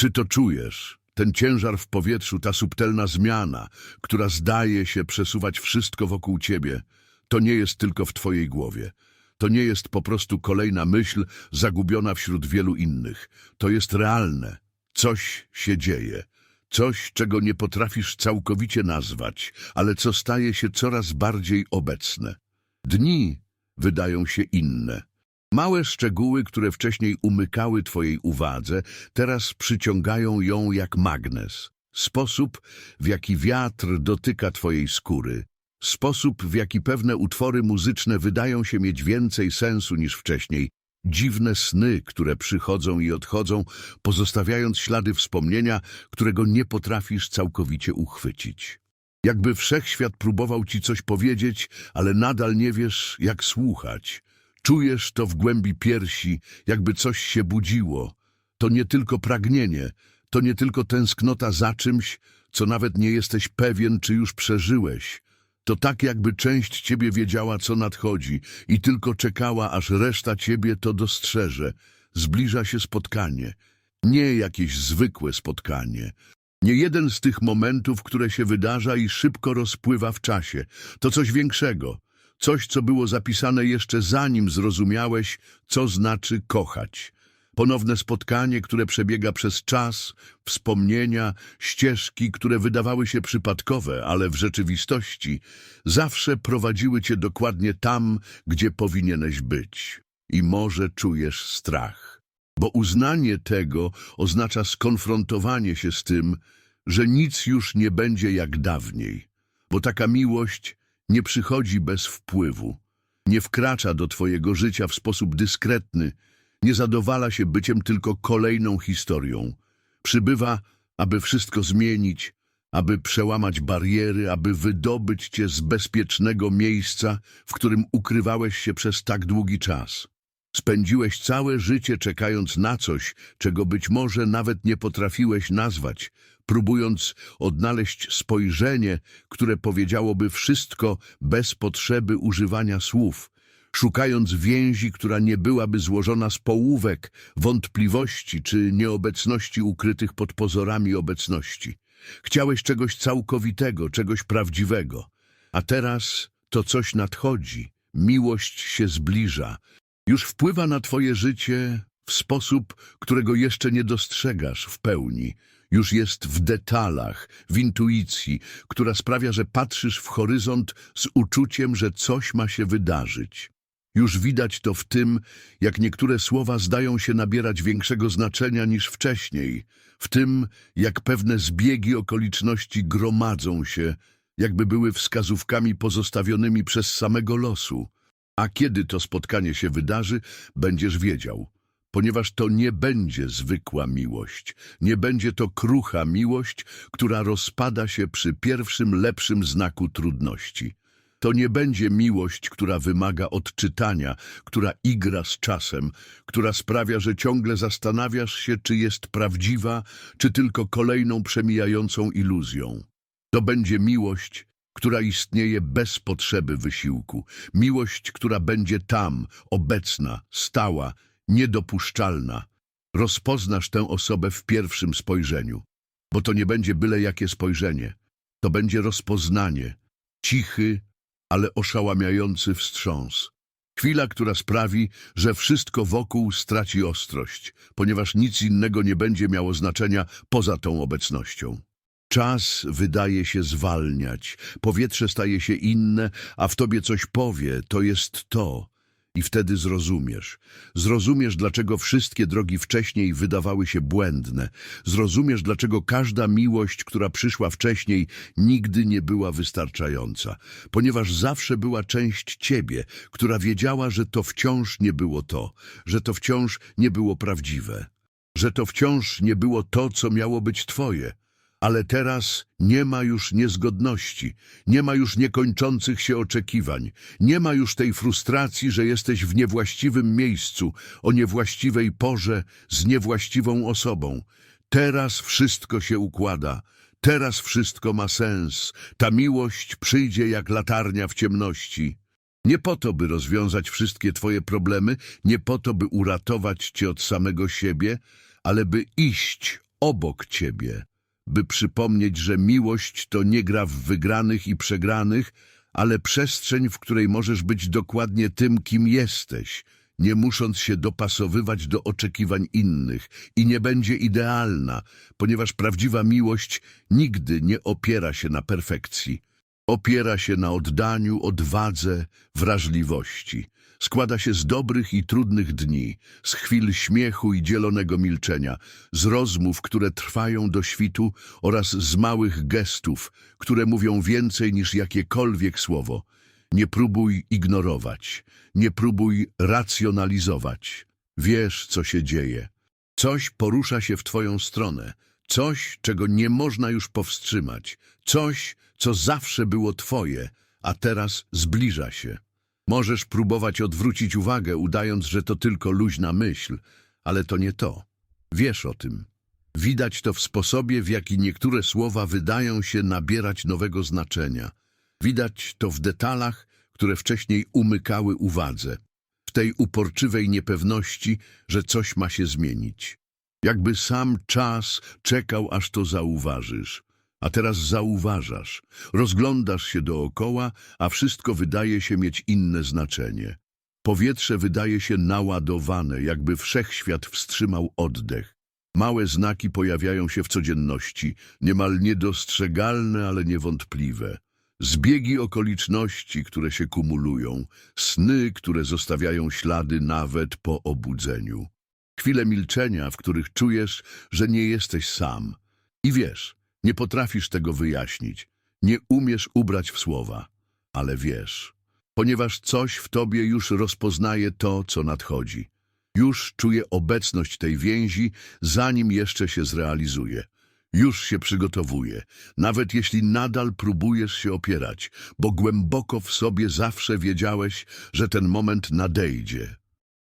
Czy to czujesz? Ten ciężar w powietrzu, ta subtelna zmiana, która zdaje się przesuwać wszystko wokół ciebie, to nie jest tylko w twojej głowie. To nie jest po prostu kolejna myśl zagubiona wśród wielu innych. To jest realne. Coś się dzieje. Coś, czego nie potrafisz całkowicie nazwać, ale co staje się coraz bardziej obecne. Dni wydają się inne. Małe szczegóły, które wcześniej umykały twojej uwadze, teraz przyciągają ją jak magnes. Sposób, w jaki wiatr dotyka twojej skóry, sposób, w jaki pewne utwory muzyczne wydają się mieć więcej sensu niż wcześniej, dziwne sny, które przychodzą i odchodzą, pozostawiając ślady wspomnienia, którego nie potrafisz całkowicie uchwycić. Jakby wszechświat próbował ci coś powiedzieć, ale nadal nie wiesz, jak słuchać. Czujesz to w głębi piersi, jakby coś się budziło. To nie tylko pragnienie, to nie tylko tęsknota za czymś, co nawet nie jesteś pewien, czy już przeżyłeś. To tak, jakby część ciebie wiedziała, co nadchodzi i tylko czekała, aż reszta ciebie to dostrzeże. Zbliża się spotkanie. Nie jakieś zwykłe spotkanie. Nie jeden z tych momentów, które się wydarza i szybko rozpływa w czasie. To coś większego. Coś, co było zapisane jeszcze zanim zrozumiałeś, co znaczy kochać. Ponowne spotkanie, które przebiega przez czas, wspomnienia, ścieżki, które wydawały się przypadkowe, ale w rzeczywistości zawsze prowadziły cię dokładnie tam, gdzie powinieneś być. I może czujesz strach. Bo uznanie tego oznacza skonfrontowanie się z tym, że nic już nie będzie jak dawniej. Bo taka miłość nie przychodzi bez wpływu, nie wkracza do twojego życia w sposób dyskretny, nie zadowala się byciem tylko kolejną historią. Przybywa, aby wszystko zmienić, aby przełamać bariery, aby wydobyć cię z bezpiecznego miejsca, w którym ukrywałeś się przez tak długi czas. Spędziłeś całe życie czekając na coś, czego być może nawet nie potrafiłeś nazwać, próbując odnaleźć spojrzenie, które powiedziałoby wszystko bez potrzeby używania słów, szukając więzi, która nie byłaby złożona z połówek, wątpliwości czy nieobecności ukrytych pod pozorami obecności. Chciałeś czegoś całkowitego, czegoś prawdziwego. A teraz to coś nadchodzi, miłość się zbliża, już wpływa na twoje życie w sposób, którego jeszcze nie dostrzegasz w pełni. Już jest w detalach, w intuicji, która sprawia, że patrzysz w horyzont z uczuciem, że coś ma się wydarzyć. Już widać to w tym, jak niektóre słowa zdają się nabierać większego znaczenia niż wcześniej, w tym, jak pewne zbiegi okoliczności gromadzą się, jakby były wskazówkami pozostawionymi przez samego losu. A kiedy to spotkanie się wydarzy, będziesz wiedział, ponieważ to nie będzie zwykła miłość, nie będzie to krucha miłość, która rozpada się przy pierwszym lepszym znaku trudności. To nie będzie miłość, która wymaga odczytania, która igra z czasem, która sprawia, że ciągle zastanawiasz się, czy jest prawdziwa, czy tylko kolejną przemijającą iluzją. To będzie miłość, która istnieje bez potrzeby wysiłku. Miłość, która będzie tam, obecna, stała, niedopuszczalna. Rozpoznasz tę osobę w pierwszym spojrzeniu, bo to nie będzie byle jakie spojrzenie. To będzie rozpoznanie, cichy, ale oszałamiający wstrząs. Chwila, która sprawi, że wszystko wokół straci ostrość, ponieważ nic innego nie będzie miało znaczenia poza tą obecnością. Czas wydaje się zwalniać, powietrze staje się inne, a w tobie coś powie, to jest to. I wtedy zrozumiesz. Zrozumiesz, dlaczego wszystkie drogi wcześniej wydawały się błędne. Zrozumiesz, dlaczego każda miłość, która przyszła wcześniej, nigdy nie była wystarczająca. Ponieważ zawsze była część ciebie, która wiedziała, że to wciąż nie było to, że to wciąż nie było prawdziwe, że to wciąż nie było to, co miało być twoje. Ale teraz nie ma już niezgodności, nie ma już niekończących się oczekiwań, nie ma już tej frustracji, że jesteś w niewłaściwym miejscu, o niewłaściwej porze, z niewłaściwą osobą. Teraz wszystko się układa, teraz wszystko ma sens, ta miłość przyjdzie jak latarnia w ciemności. Nie po to, by rozwiązać wszystkie twoje problemy, nie po to, by uratować cię od samego siebie, ale by iść obok ciebie, by przypomnieć, że miłość to nie gra w wygranych i przegranych, ale przestrzeń, w której możesz być dokładnie tym, kim jesteś, nie musząc się dopasowywać do oczekiwań innych i nie będzie idealna, ponieważ prawdziwa miłość nigdy nie opiera się na perfekcji. Opiera się na oddaniu, odwadze, wrażliwości. Składa się z dobrych i trudnych dni, z chwil śmiechu i dzielonego milczenia, z rozmów, które trwają do świtu oraz z małych gestów, które mówią więcej niż jakiekolwiek słowo. Nie próbuj ignorować, nie próbuj racjonalizować. Wiesz, co się dzieje. Coś porusza się w twoją stronę, coś, czego nie można już powstrzymać, coś, co zawsze było twoje, a teraz zbliża się. Możesz próbować odwrócić uwagę, udając, że to tylko luźna myśl, ale to nie to. Wiesz o tym. Widać to w sposobie, w jaki niektóre słowa wydają się nabierać nowego znaczenia. Widać to w detalach, które wcześniej umykały uwadze, w tej uporczywej niepewności, że coś ma się zmienić. Jakby sam czas czekał, aż to zauważysz. A teraz zauważasz, rozglądasz się dookoła, a wszystko wydaje się mieć inne znaczenie. Powietrze wydaje się naładowane, jakby wszechświat wstrzymał oddech. Małe znaki pojawiają się w codzienności, niemal niedostrzegalne, ale niewątpliwe. Zbiegi okoliczności, które się kumulują, sny, które zostawiają ślady nawet po obudzeniu. Chwile milczenia, w których czujesz, że nie jesteś sam. I wiesz, nie potrafisz tego wyjaśnić, nie umiesz ubrać w słowa, ale wiesz, ponieważ coś w tobie już rozpoznaje to, co nadchodzi. Już czuje obecność tej więzi, zanim jeszcze się zrealizuje. Już się przygotowuje, nawet jeśli nadal próbujesz się opierać, bo głęboko w sobie zawsze wiedziałeś, że ten moment nadejdzie.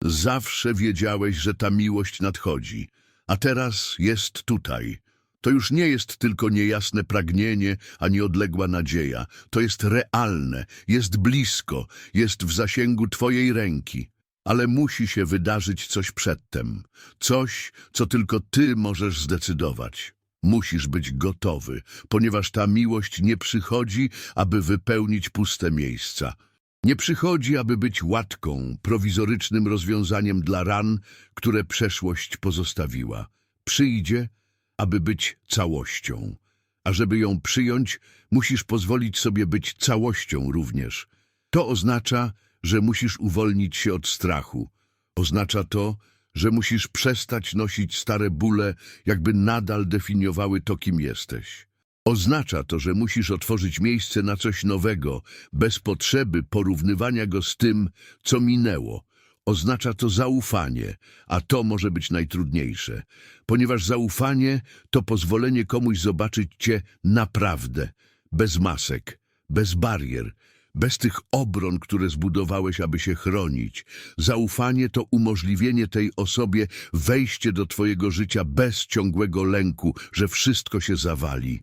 Zawsze wiedziałeś, że ta miłość nadchodzi, a teraz jest tutaj. To już nie jest tylko niejasne pragnienie, ani odległa nadzieja. To jest realne, jest blisko, jest w zasięgu Twojej ręki. Ale musi się wydarzyć coś przedtem. Coś, co tylko Ty możesz zdecydować. Musisz być gotowy, ponieważ ta miłość nie przychodzi, aby wypełnić puste miejsca. Nie przychodzi, aby być łatką, prowizorycznym rozwiązaniem dla ran, które przeszłość pozostawiła. Przyjdzie, aby być całością. A żeby ją przyjąć, musisz pozwolić sobie być całością również. To oznacza, że musisz uwolnić się od strachu. Oznacza to, że musisz przestać nosić stare bóle, jakby nadal definiowały to, kim jesteś. Oznacza to, że musisz otworzyć miejsce na coś nowego, bez potrzeby porównywania go z tym, co minęło. Oznacza to zaufanie, a to może być najtrudniejsze, ponieważ zaufanie to pozwolenie komuś zobaczyć cię naprawdę, bez masek, bez barier, bez tych obron, które zbudowałeś, aby się chronić. Zaufanie to umożliwienie tej osobie wejście do twojego życia bez ciągłego lęku, że wszystko się zawali.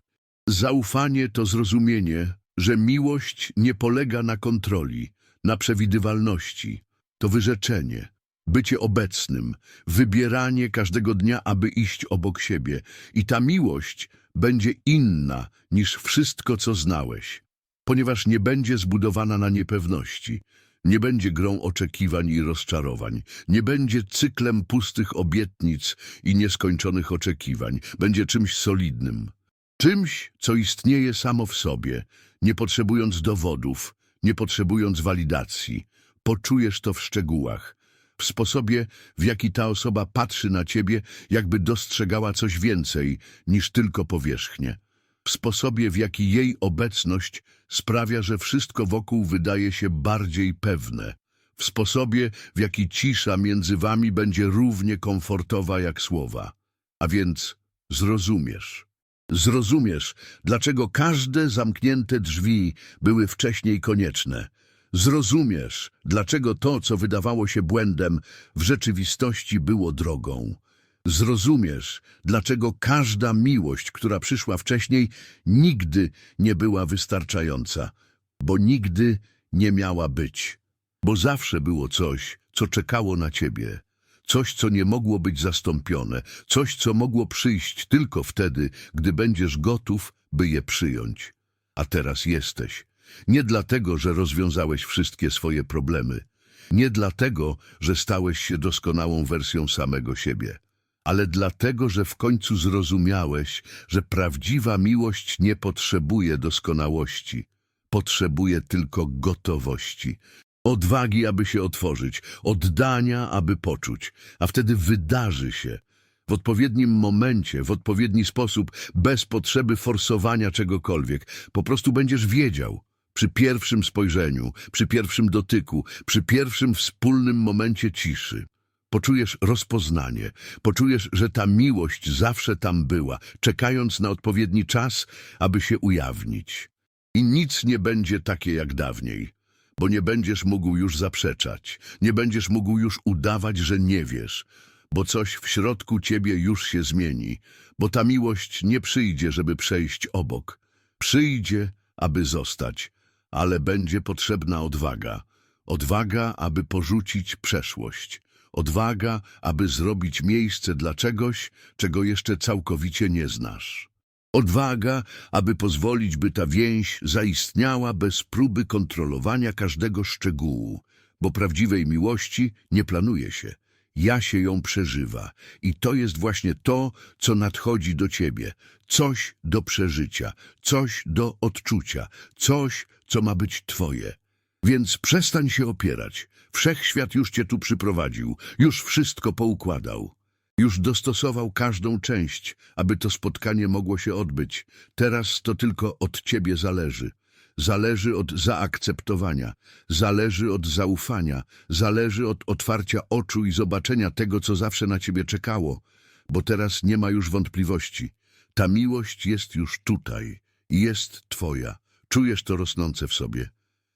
Zaufanie to zrozumienie, że miłość nie polega na kontroli, na przewidywalności. To wyrzeczenie, bycie obecnym, wybieranie każdego dnia, aby iść obok siebie. I ta miłość będzie inna niż wszystko, co znałeś, ponieważ nie będzie zbudowana na niepewności, nie będzie grą oczekiwań i rozczarowań, nie będzie cyklem pustych obietnic i nieskończonych oczekiwań, będzie czymś solidnym. Czymś, co istnieje samo w sobie, nie potrzebując dowodów, nie potrzebując walidacji. Poczujesz to w szczegółach, w sposobie, w jaki ta osoba patrzy na ciebie, jakby dostrzegała coś więcej niż tylko powierzchnię. W sposobie, w jaki jej obecność sprawia, że wszystko wokół wydaje się bardziej pewne. W sposobie, w jaki cisza między wami będzie równie komfortowa jak słowa. A więc zrozumiesz. Zrozumiesz, dlaczego każde zamknięte drzwi były wcześniej konieczne. Zrozumiesz, dlaczego to, co wydawało się błędem, w rzeczywistości było drogą. Zrozumiesz, dlaczego każda miłość, która przyszła wcześniej, nigdy nie była wystarczająca, bo nigdy nie miała być. Bo zawsze było coś, co czekało na ciebie, coś, co nie mogło być zastąpione, coś, co mogło przyjść tylko wtedy, gdy będziesz gotów, by je przyjąć. A teraz jesteś. Nie dlatego, że rozwiązałeś wszystkie swoje problemy, nie dlatego, że stałeś się doskonałą wersją samego siebie, ale dlatego, że w końcu zrozumiałeś, że prawdziwa miłość nie potrzebuje doskonałości, potrzebuje tylko gotowości, odwagi, aby się otworzyć, oddania, aby poczuć, a wtedy wydarzy się. W odpowiednim momencie, w odpowiedni sposób, bez potrzeby forsowania czegokolwiek. Po prostu będziesz wiedział. Przy pierwszym spojrzeniu, przy pierwszym dotyku, przy pierwszym wspólnym momencie ciszy. Poczujesz rozpoznanie, poczujesz, że ta miłość zawsze tam była, czekając na odpowiedni czas, aby się ujawnić. I nic nie będzie takie jak dawniej, bo nie będziesz mógł już zaprzeczać, nie będziesz mógł już udawać, że nie wiesz, bo coś w środku ciebie już się zmieni, bo ta miłość nie przyjdzie, żeby przejść obok. Przyjdzie, aby zostać, ale będzie potrzebna odwaga. Odwaga, aby porzucić przeszłość. Odwaga, aby zrobić miejsce dla czegoś, czego jeszcze całkowicie nie znasz. Odwaga, aby pozwolić, by ta więź zaistniała bez próby kontrolowania każdego szczegółu, bo prawdziwej miłości nie planuje się. Ja się ją przeżywa i to jest właśnie to, co nadchodzi do ciebie. Coś do przeżycia, coś do odczucia, coś, co ma być twoje. Więc przestań się opierać. Wszechświat już cię tu przyprowadził, już wszystko poukładał. Już dostosował każdą część, aby to spotkanie mogło się odbyć. Teraz to tylko od ciebie zależy. Zależy od zaakceptowania, zależy od zaufania, zależy od otwarcia oczu i zobaczenia tego, co zawsze na ciebie czekało, bo teraz nie ma już wątpliwości. Ta miłość jest już tutaj i jest twoja. Czujesz to rosnące w sobie.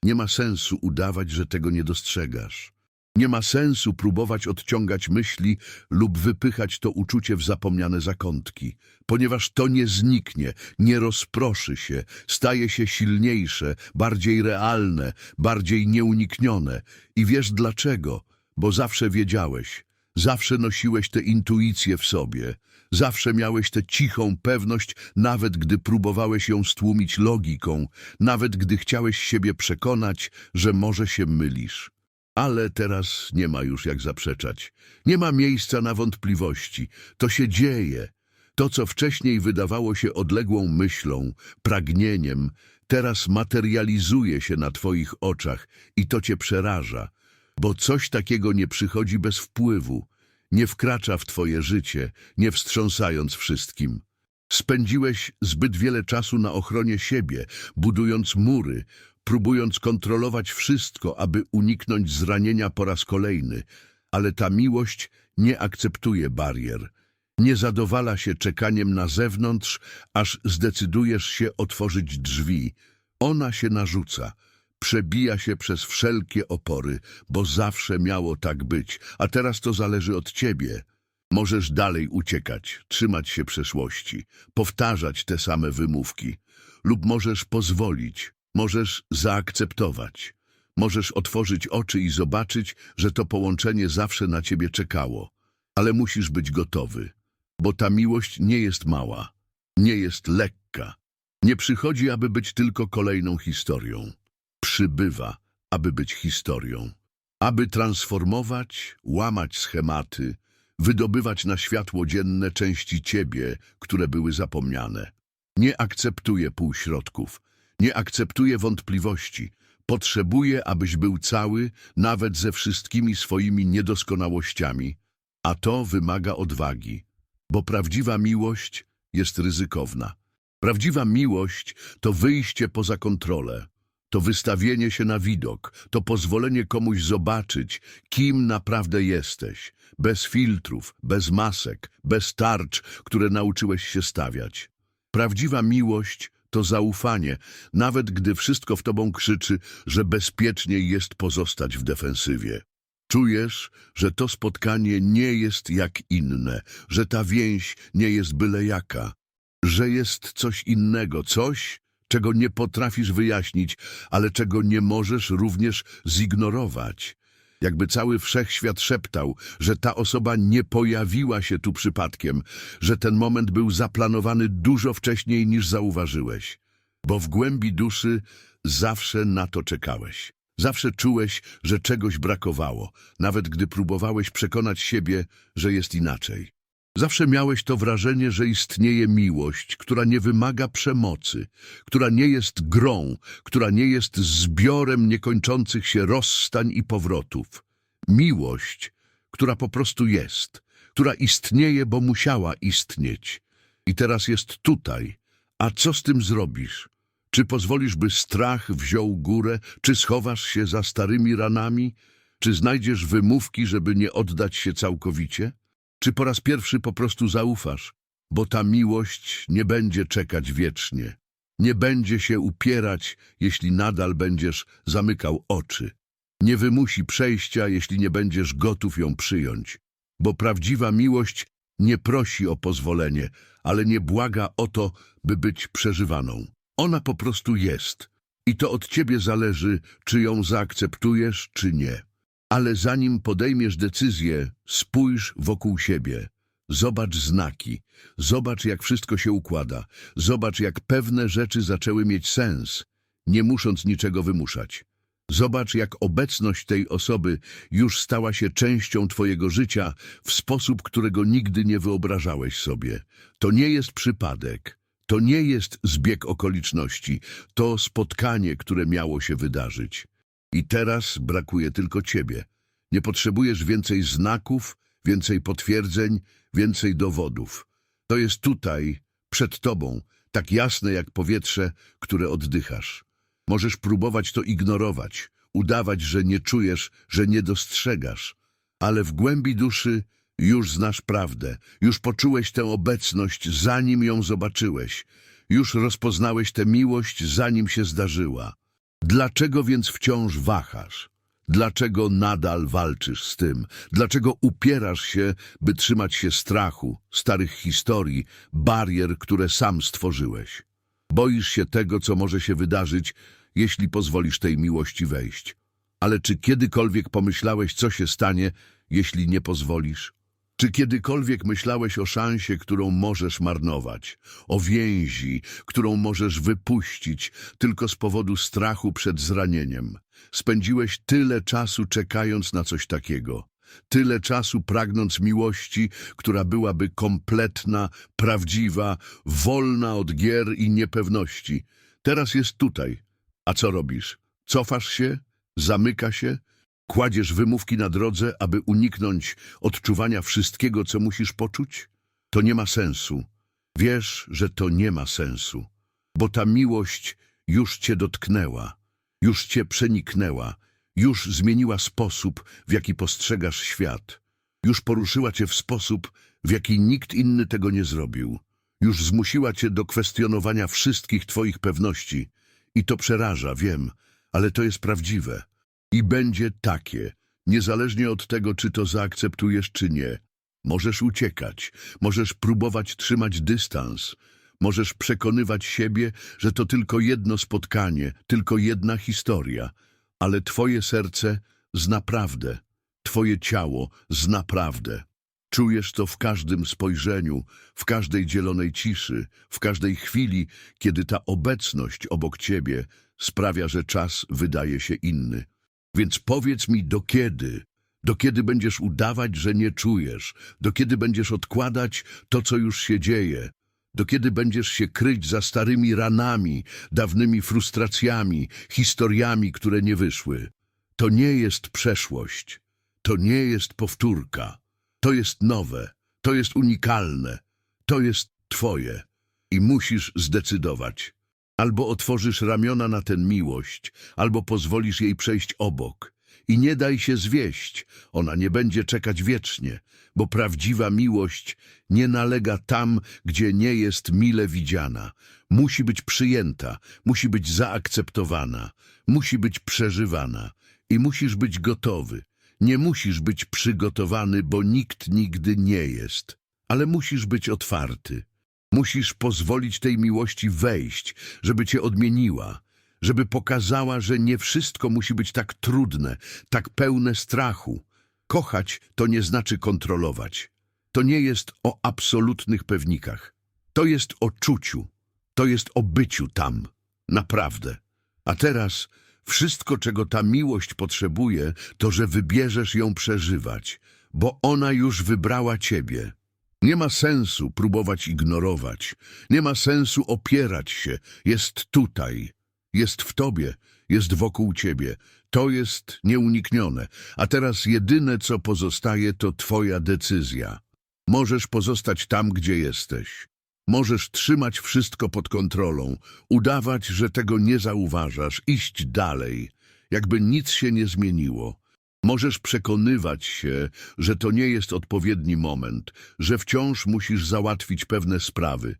Nie ma sensu udawać, że tego nie dostrzegasz. Nie ma sensu próbować odciągać myśli lub wypychać to uczucie w zapomniane zakątki, ponieważ to nie zniknie, nie rozproszy się, staje się silniejsze, bardziej realne, bardziej nieuniknione. I wiesz dlaczego? Bo zawsze wiedziałeś, zawsze nosiłeś tę intuicję w sobie, zawsze miałeś tę cichą pewność, nawet gdy próbowałeś ją stłumić logiką, nawet gdy chciałeś siebie przekonać, że może się mylisz. Ale teraz nie ma już jak zaprzeczać. Nie ma miejsca na wątpliwości. To się dzieje. To, co wcześniej wydawało się odległą myślą, pragnieniem, teraz materializuje się na twoich oczach i to cię przeraża, bo coś takiego nie przychodzi bez wpływu, nie wkracza w twoje życie, nie wstrząsając wszystkim. Spędziłeś zbyt wiele czasu na ochronie siebie, budując mury, próbując kontrolować wszystko, aby uniknąć zranienia po raz kolejny, ale ta miłość nie akceptuje barier. Nie zadowala się czekaniem na zewnątrz, aż zdecydujesz się otworzyć drzwi. Ona się narzuca, przebija się przez wszelkie opory, bo zawsze miało tak być, a teraz to zależy od ciebie. Możesz dalej uciekać, trzymać się przeszłości, powtarzać te same wymówki, lub możesz pozwolić, możesz zaakceptować, możesz otworzyć oczy i zobaczyć, że to połączenie zawsze na ciebie czekało. Ale musisz być gotowy, bo ta miłość nie jest mała, nie jest lekka. Nie przychodzi, aby być tylko kolejną historią. Przybywa, aby być historią. Aby transformować, łamać schematy, wydobywać na światło dzienne części ciebie, które były zapomniane. Nie akceptuje półśrodków, nie akceptuje wątpliwości. Potrzebuje, abyś był cały, nawet ze wszystkimi swoimi niedoskonałościami. A to wymaga odwagi, bo prawdziwa miłość jest ryzykowna. Prawdziwa miłość to wyjście poza kontrolę, to wystawienie się na widok, to pozwolenie komuś zobaczyć, kim naprawdę jesteś, bez filtrów, bez masek, bez tarcz, które nauczyłeś się stawiać. Prawdziwa miłość to zaufanie, nawet gdy wszystko w tobą krzyczy, że bezpieczniej jest pozostać w defensywie. Czujesz, że to spotkanie nie jest jak inne, że ta więź nie jest byle jaka, że jest coś innego, coś, czego nie potrafisz wyjaśnić, ale czego nie możesz również zignorować. Jakby cały wszechświat szeptał, że ta osoba nie pojawiła się tu przypadkiem, że ten moment był zaplanowany dużo wcześniej niż zauważyłeś. Bo w głębi duszy zawsze na to czekałeś. Zawsze czułeś, że czegoś brakowało, nawet gdy próbowałeś przekonać siebie, że jest inaczej. Zawsze miałeś to wrażenie, że istnieje miłość, która nie wymaga przemocy, która nie jest grą, która nie jest zbiorem niekończących się rozstań i powrotów. Miłość, która po prostu jest, która istnieje, bo musiała istnieć. I teraz jest tutaj. A co z tym zrobisz? Czy pozwolisz, by strach wziął górę? Czy schowasz się za starymi ranami? Czy znajdziesz wymówki, żeby nie oddać się całkowicie? Czy po raz pierwszy po prostu zaufasz, bo ta miłość nie będzie czekać wiecznie, nie będzie się upierać, jeśli nadal będziesz zamykał oczy, nie wymusi przejścia, jeśli nie będziesz gotów ją przyjąć, bo prawdziwa miłość nie prosi o pozwolenie, ale nie błaga o to, by być przeżywaną. Ona po prostu jest. I to od ciebie zależy, czy ją zaakceptujesz, czy nie. Ale zanim podejmiesz decyzję, spójrz wokół siebie. Zobacz znaki, zobacz jak wszystko się układa, zobacz jak pewne rzeczy zaczęły mieć sens, nie musząc niczego wymuszać. Zobacz jak obecność tej osoby już stała się częścią twojego życia w sposób, którego nigdy nie wyobrażałeś sobie. To nie jest przypadek, to nie jest zbieg okoliczności, to spotkanie, które miało się wydarzyć. I teraz brakuje tylko ciebie. Nie potrzebujesz więcej znaków, więcej potwierdzeń, więcej dowodów. To jest tutaj, przed tobą, tak jasne jak powietrze, które oddychasz. Możesz próbować to ignorować, udawać, że nie czujesz, że nie dostrzegasz, ale w głębi duszy już znasz prawdę, już poczułeś tę obecność, zanim ją zobaczyłeś, już rozpoznałeś tę miłość, zanim się zdarzyła. Dlaczego więc wciąż wahasz? Dlaczego nadal walczysz z tym? Dlaczego upierasz się, by trzymać się strachu, starych historii, barier, które sam stworzyłeś? Boisz się tego, co może się wydarzyć, jeśli pozwolisz tej miłości wejść. Ale czy kiedykolwiek pomyślałeś, co się stanie, jeśli nie pozwolisz? Czy kiedykolwiek myślałeś o szansie, którą możesz marnować, o więzi, którą możesz wypuścić tylko z powodu strachu przed zranieniem? Spędziłeś tyle czasu czekając na coś takiego, tyle czasu pragnąc miłości, która byłaby kompletna, prawdziwa, wolna od gier i niepewności. Teraz jest tutaj. A co robisz? Cofasz się? Zamyka się? Kładziesz wymówki na drodze, aby uniknąć odczuwania wszystkiego, co musisz poczuć? To nie ma sensu. Wiesz, że to nie ma sensu, bo ta miłość już cię dotknęła, już cię przeniknęła, już zmieniła sposób, w jaki postrzegasz świat, już poruszyła cię w sposób, w jaki nikt inny tego nie zrobił, już zmusiła cię do kwestionowania wszystkich twoich pewności. I to przeraża, wiem, ale to jest prawdziwe. I będzie takie, niezależnie od tego, czy to zaakceptujesz, czy nie. Możesz uciekać, możesz próbować trzymać dystans, możesz przekonywać siebie, że to tylko jedno spotkanie, tylko jedna historia, ale twoje serce zna prawdę, twoje ciało zna prawdę. Czujesz to w każdym spojrzeniu, w każdej dzielonej ciszy, w każdej chwili, kiedy ta obecność obok ciebie sprawia, że czas wydaje się inny. Więc powiedz mi, do kiedy? Do kiedy będziesz udawać, że nie czujesz? Do kiedy będziesz odkładać to, co już się dzieje? Do kiedy będziesz się kryć za starymi ranami, dawnymi frustracjami, historiami, które nie wyszły? To nie jest przeszłość. To nie jest powtórka. To jest nowe. To jest unikalne. To jest twoje. I musisz zdecydować. Albo otworzysz ramiona na tę miłość, albo pozwolisz jej przejść obok. I nie daj się zwieść, ona nie będzie czekać wiecznie, bo prawdziwa miłość nie nalega tam, gdzie nie jest mile widziana. Musi być przyjęta, musi być zaakceptowana, musi być przeżywana i musisz być gotowy. Nie musisz być przygotowany, bo nikt nigdy nie jest, ale musisz być otwarty. Musisz pozwolić tej miłości wejść, żeby cię odmieniła, żeby pokazała, że nie wszystko musi być tak trudne, tak pełne strachu. Kochać to nie znaczy kontrolować. To nie jest o absolutnych pewnikach. To jest o czuciu. To jest o byciu tam. Naprawdę. A teraz wszystko, czego ta miłość potrzebuje, to, że wybierzesz ją przeżywać, bo ona już wybrała ciebie. Nie ma sensu próbować ignorować. Nie ma sensu opierać się. Jest tutaj. Jest w tobie. Jest wokół ciebie. To jest nieuniknione. A teraz jedyne, co pozostaje, to twoja decyzja. Możesz pozostać tam, gdzie jesteś. Możesz trzymać wszystko pod kontrolą, udawać, że tego nie zauważasz, iść dalej, jakby nic się nie zmieniło. Możesz przekonywać się, że to nie jest odpowiedni moment, że wciąż musisz załatwić pewne sprawy,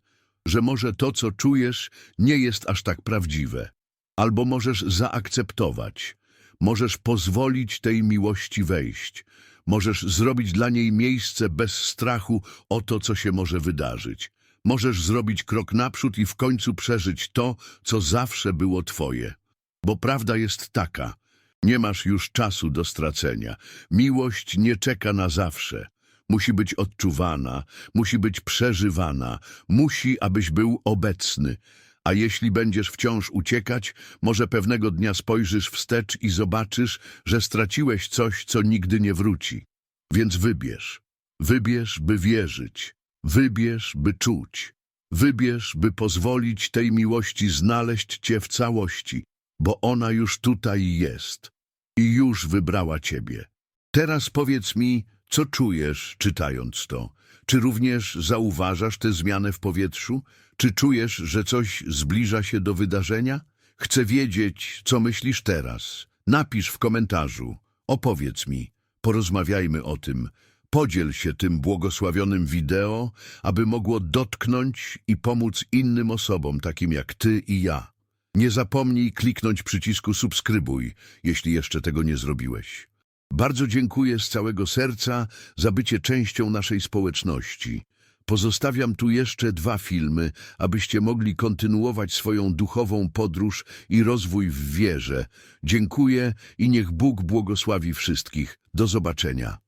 że może to, co czujesz, nie jest aż tak prawdziwe. Albo możesz zaakceptować, możesz pozwolić tej miłości wejść, możesz zrobić dla niej miejsce bez strachu o to, co się może wydarzyć. Możesz zrobić krok naprzód i w końcu przeżyć to, co zawsze było twoje. Bo prawda jest taka, nie masz już czasu do stracenia. Miłość nie czeka na zawsze. Musi być odczuwana, musi być przeżywana, musi, abyś był obecny. A jeśli będziesz wciąż uciekać, może pewnego dnia spojrzysz wstecz i zobaczysz, że straciłeś coś, co nigdy nie wróci. Więc wybierz. Wybierz, by wierzyć. Wybierz, by czuć. Wybierz, by pozwolić tej miłości znaleźć cię w całości, bo ona już tutaj jest i już wybrała ciebie. Teraz powiedz mi, co czujesz, czytając to? Czy również zauważasz tę zmianę w powietrzu? Czy czujesz, że coś zbliża się do wydarzenia? Chcę wiedzieć, co myślisz teraz. Napisz w komentarzu. Opowiedz mi. Porozmawiajmy o tym. Podziel się tym błogosławionym wideo, aby mogło dotknąć i pomóc innym osobom, takim jak ty i ja. Nie zapomnij kliknąć przycisku subskrybuj, jeśli jeszcze tego nie zrobiłeś. Bardzo dziękuję z całego serca za bycie częścią naszej społeczności. Pozostawiam tu jeszcze dwa filmy, abyście mogli kontynuować swoją duchową podróż i rozwój w wierze. Dziękuję i niech Bóg błogosławi wszystkich. Do zobaczenia.